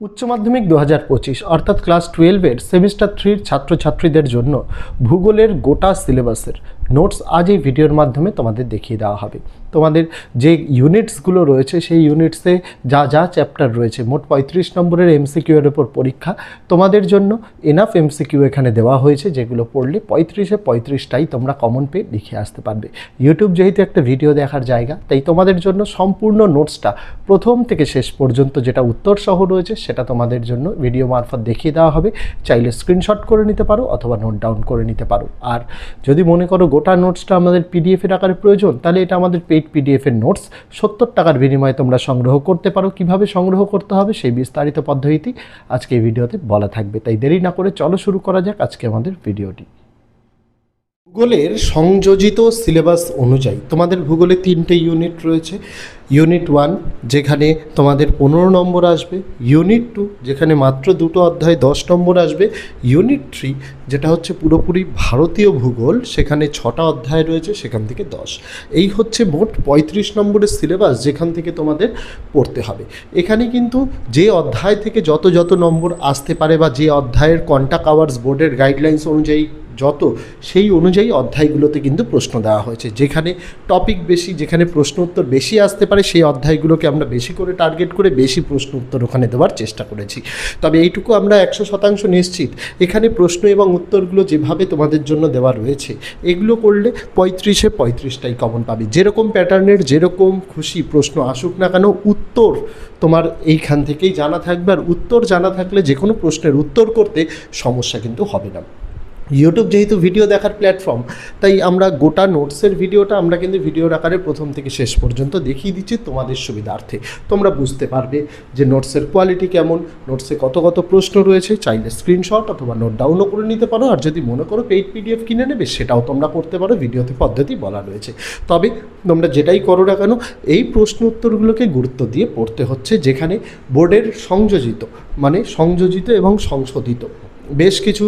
উচ্চ মাধ্যমিক দু হাজার পঁচিশ, অর্থাৎ ক্লাস টুয়েলভের সেমিস্টার থ্রির ছাত্রছাত্রীদের জন্য ভূগোলের গোটা সিলেবাসের নোটস আজ এই ভিডিওর মাধ্যমে তোমাদের দেখিয়ে দেওয়া হবে। তোমাদের যে ইউনিটসগুলো রয়েছে, সেই ইউনিটসে যা যা চ্যাপ্টার রয়েছে, মোট পঁয়ত্রিশ নম্বরের এমসিকিউ এর উপর পরীক্ষা, তোমাদের জন্য এনাফ এমসিকিউ এখানে দেওয়া হয়েছে, যেগুলো পড়লে পঁয়ত্রিশে পঁয়ত্রিশটাই তোমরা কমন পেয়ে লিখে আসতে পারবে। ইউটিউব যেহেতু একটা ভিডিও দেখার জায়গা, তাই তোমাদের জন্য সম্পূর্ণ নোটসটা প্রথম থেকে শেষ পর্যন্ত যেটা উত্তর সহ রয়েছে, সেটা তোমাদের জন্য ভিডিও মারফত দেখিয়ে দেওয়া হবে। চাইলে স্ক্রিনশট করে নিতে পারো অথবা নোট ডাউন করে নিতে পারো। আর যদি মনে করো গোটা নোটসটা আমাদের পিডিএফের আকারে প্রয়োজন, তাহলে এটা আমাদের পেইড পিডিএফের নোটস। সত্তর টাকার বিনিময়ে তোমরা সংগ্রহ করতে পারো। কীভাবে সংগ্রহ করতে হবে সেই বিস্তারিত পদ্ধতি আজকে এই ভিডিওতে বলা থাকবে। তাই দেরি না করে চলো শুরু করা যাক আজকে আমাদের ভিডিওটি। ভূগোলের সংযোজিত সিলেবাস অনুযায়ী, তোমাদের ভূগোলে তিনটে ইউনিট রয়েছে। ইউনিট ওয়ান, যেখানে তোমাদের পনেরো নম্বর আসবে। ইউনিট টু, যেখানে মাত্র দুটো অধ্যায়, দশ নম্বর আসবে। ইউনিট থ্রি, যেটা হচ্ছে পুরোপুরি ভারতীয় ভূগোল, সেখানে ছটা অধ্যায় রয়েছে, সেখান থেকে দশ। এই হচ্ছে মোট পঁয়ত্রিশ নম্বরের সিলেবাস, যেখান থেকে তোমাদের পড়তে হবে। এখানে কিন্তু যে অধ্যায় থেকে যত যত নম্বর আসতে পারে বা যে অধ্যায়ের কন্টাক্ট আওয়ার্স বোর্ডের গাইডলাইন্স অনুযায়ী যত, সেই অনুযায়ী অধ্যায়গুলোতে কিন্তু প্রশ্ন দেওয়া হয়েছে। যেখানে টপিক বেশি, যেখানে প্রশ্ন উত্তর বেশি আসতে পারে, সেই অধ্যায়গুলোকে আমরা বেশি করে টার্গেট করে বেশি প্রশ্ন উত্তর ওখানে দেওয়ার চেষ্টা করেছি। তবে এইটুকু আমরা একশো শতাংশ নিশ্চিত, এখানে প্রশ্ন এবং উত্তরগুলো যেভাবে তোমাদের জন্য দেওয়া রয়েছে, এগুলো করলে পঁয়ত্রিশে পঁয়ত্রিশটাই কমন পাবে। যেরকম প্যাটার্নের, যেরকম খুশি প্রশ্ন আসুক না কেন, উত্তর তোমার এইখান থেকেই জানা থাকবে, আর উত্তর জানা থাকলে যে কোনো প্রশ্নের উত্তর করতে সমস্যা কিন্তু হবে না। ইউটিউব যেহেতু ভিডিও দেখার প্ল্যাটফর্ম তাই আমরা গোটা নোটসের ভিডিওটা আমরা কিন্তু ভিডিওর আকারে প্রথম থেকে শেষ পর্যন্ত দেখিয়ে দিচ্ছি তোমাদের সুবিধার্থে। তোমরা বুঝতে পারবে যে নোটসের কোয়ালিটি কেমন নোটসে কত কত প্রশ্ন রয়েছে, চাইলে স্ক্রিনশট অথবা নোট ডাউনও করে নিতে পারো, আর যদি মনে করো পেইড পিডিএফ কিনে নেবে, সেটাও তোমরা করতে পারো ভিডিওতে পদ্ধতি বলা রয়েছে। তবে তোমরা যেটাই করো না কেন, এই প্রশ্ন উত্তরগুলোকে গুরুত্ব দিয়ে পড়তে হচ্ছে, যেখানে বোর্ডের সংযোজিত মানে সংযোজিত এবং সংশোধিত। বেশ কিছু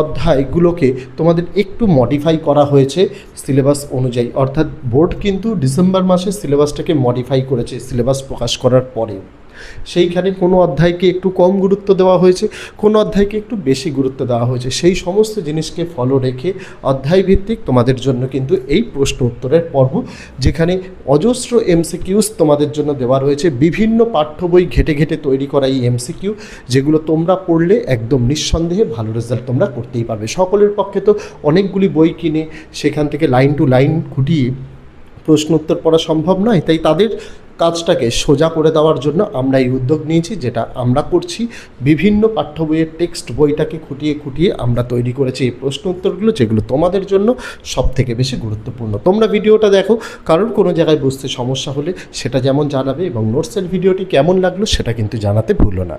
অধ্যায়গুলোকে তোমাদের একটু মডিফাই করা হয়েছে সিলেবাস অনুযায়ী। অর্থাৎ বোর্ড কিন্তু ডিসেম্বর মাসে সিলেবাসটাকে মডিফাই করেছে সিলেবাস প্রকাশ করার পরেও। সেইখানে কোনো অধ্যায়কে একটু কম গুরুত্ব দেওয়া হয়েছে, কোনো অধ্যায়কে একটু বেশি গুরুত্ব দেওয়া হয়েছে। সেই সমস্ত জিনিসকে ফলো রেখে অধ্যায় ভিত্তিক তোমাদের জন্য কিন্তু এই প্রশ্ন উত্তরের পর্ব, যেখানে অজস্র এমসিকিউস তোমাদের জন্য দেওয়া রয়েছে। বিভিন্ন পাঠ্য বই ঘেটে ঘেটে তৈরি করা এই এমসিকিউ যেগুলো তোমরা পড়লে একদম নিঃসন্দেহে ভালো রেজাল্ট তোমরা করতেই পারবে। সকলের পক্ষে তো অনেকগুলি বই কিনে সেখান থেকে লাইন টু লাইন খুঁটিয়ে প্রশ্ন উত্তর পড়া সম্ভব নয়, তাই তাদের কাজটাকে সোজা করে দেওয়ার জন্য আমরা এই উদ্যোগ নিয়েছি, যেটা আমরা করছি। বিভিন্ন পাঠ্য বইয়ের টেক্সট বইটাকে খুঁটিয়ে খুঁটিয়ে আমরা তৈরি করেছি এই প্রশ্ন উত্তরগুলো, যেগুলো তোমাদের জন্য সব থেকে বেশি গুরুত্বপূর্ণ। তোমরা ভিডিওটা দেখো কারণ কোনো জায়গায় বুঝতে সমস্যা হলে সেটা যেমন জানাবে এবং নোটসের ভিডিওটি কেমন লাগল সেটা কিন্তু জানাতে ভুলো না।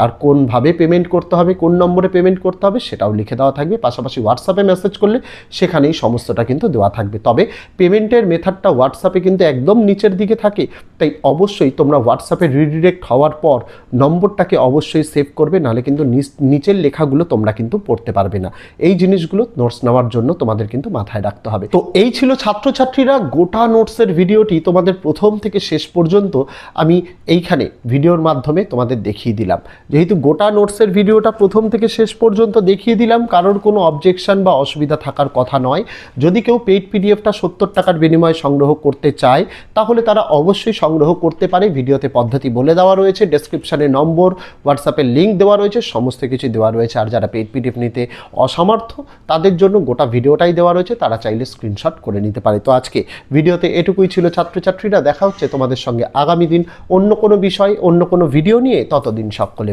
আর কোনভাবে পেমেন্ট করতে হবে, কোন নম্বরে পেমেন্ট করতে হবে সেটাও লিখে দেওয়া থাকবে। পাশাপাশি হোয়াটসঅ্যাপে মেসেজ করলে সেখানেই সমস্তটা কিন্তু দেওয়া থাকবে। তবে পেমেন্টের মেথডটা হোয়াটসঅ্যাপে কিন্তু একদম নিচের দিকে থাকে। তাই অবশ্যই তোমরা হোয়াটসঅ্যাপে রিডিরেক্ট হওয়ার পর নম্বরটাকে অবশ্যই সেভ করবে, নাহলে কিন্তু নিচ- নিচের লেখাগুলো তোমরা কিন্তু পড়তে পারবে না। এই জিনিসগুলো নোটস নেওয়ার জন্য তোমাদের কিন্তু মাথায় রাখতে হবে। তো এই ছিল ছাত্রছাত্রীরা গোটা নোটসের ভিডিওটি তোমাদের প্রথম থেকে শেষ পর্যন্ত আমি এইখানে ভিডিওর মাধ্যমে তোমাদের দেখিয়ে দিলাম। যেহেতু গোটা নোটসের ভিডিওটা প্রথম থেকে শেষ পর্যন্ত দেখিয়ে দিলাম, কারোর কোনো অবজেকশন বা অসুবিধা থাকার কথা নয়। যদি কেউ পেইড পিডিএফটা সত্তর টাকার বিনিময়ে সংগ্রহ করতে চায়, তাহলে তারা অবশ্যই সংগ্রহ করতে পারে। ভিডিওতে পদ্ধতি বলে দেওয়া রয়েছে ডেসক্রিপশানে নম্বর হোয়াটসঅ্যাপের লিঙ্ক দেওয়া রয়েছে, সমস্ত কিছু দেওয়া রয়েছে। আর যারা পেইড পিডিএফ নিতে অসামর্থ্য তাদের জন্য গোটা ভিডিওটাই দেওয়া রয়েছে, তারা চাইলে স্ক্রিনশট করে নিতে পারে। তো আজকে ভিডিওতে এটুকুই ছিল ছাত্রছাত্রীরা, দেখা হচ্ছে তোমাদের সঙ্গে আগামী দিন অন্য কোনো বিষয়, অন্য কোনো ভিডিও নিয়ে। ততদিন সকলে